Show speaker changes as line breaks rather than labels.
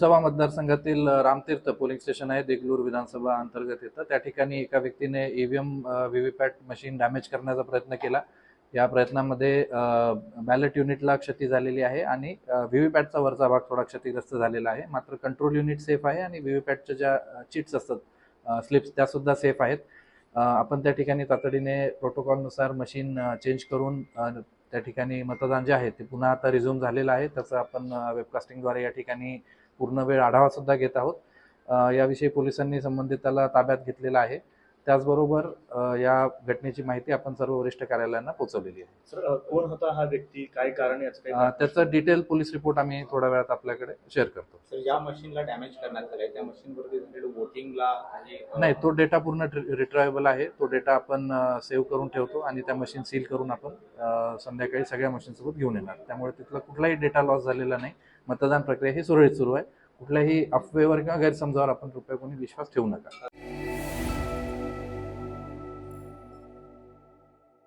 लोकसभा मतदारसंघातील Ramtirth polling station आहे देगलूर विधानसभा अंतर्गत येतं. त्या ठिकाणी एका व्यक्तीने ईव्हीएम व्हीव्हीपॅट मशीन डॅमेज करण्याचा प्रयत्न केला. या प्रयत्नामध्ये बॅलेट युनिटला क्षती झालेली आहे आणि व्हीव्हीपॅटचा वरचा भाग थोडा क्षतिग्रस्त झालेला आहे. मात्र कंट्रोल युनिट सेफ आहे आणि व्हीव्हीपॅटच्या ज्या चिट्स असतात स्लिप्स त्यासुद्धा सेफ आहेत. आपण त्या ठिकाणी तातडीने प्रोटोकॉलनुसार मशीन चेंज करून त्या ठिकाणी मतदान जे आहे ते पुन्हा आता रिझ्यूम झालेलं आहे. त्याचं आपण वेबकास्टिंगद्वारे या ठिकाणी पूर्ण वेळ आढावा सुद्धा घेत आहोत. याविषयी पोलिसांनी संबंधिताला ताब्यात घेतलेला आहे. त्याचबरोबर या घटनेची माहिती आपण सर्व वरिष्ठ कार्यालयांना पोहोचवलेली आहे.
सर कोण होता हा व्यक्ती? काय कारण याचं
त्याचं डिटेल पोलीस रिपोर्ट आम्ही थोड्या वेळात आपल्याकडे शेअर करतो.
सर ज्या मशीनला डॅमेज करण्यात आलंय त्या मशीनवरती झालेलं वोटिंगला
नाही तो डेटा पूर्ण रिट्रायबल आहे. तो डेटा आपण सेव्ह करून ठेवतो आणि त्या मशीन सील करून आपण संध्याकाळी सगळ्या मशीनसोबत घेऊन येणार. त्यामुळे तिथला कुठलाही डेटा लॉस झालेला नाही. मतदान प्रक्रिया ही सुरळीत सुरू आहे. कुठल्याही अफवेवर किंवा गैरसमजावर आपण कृपया कोणी विश्वास ठेवू नका.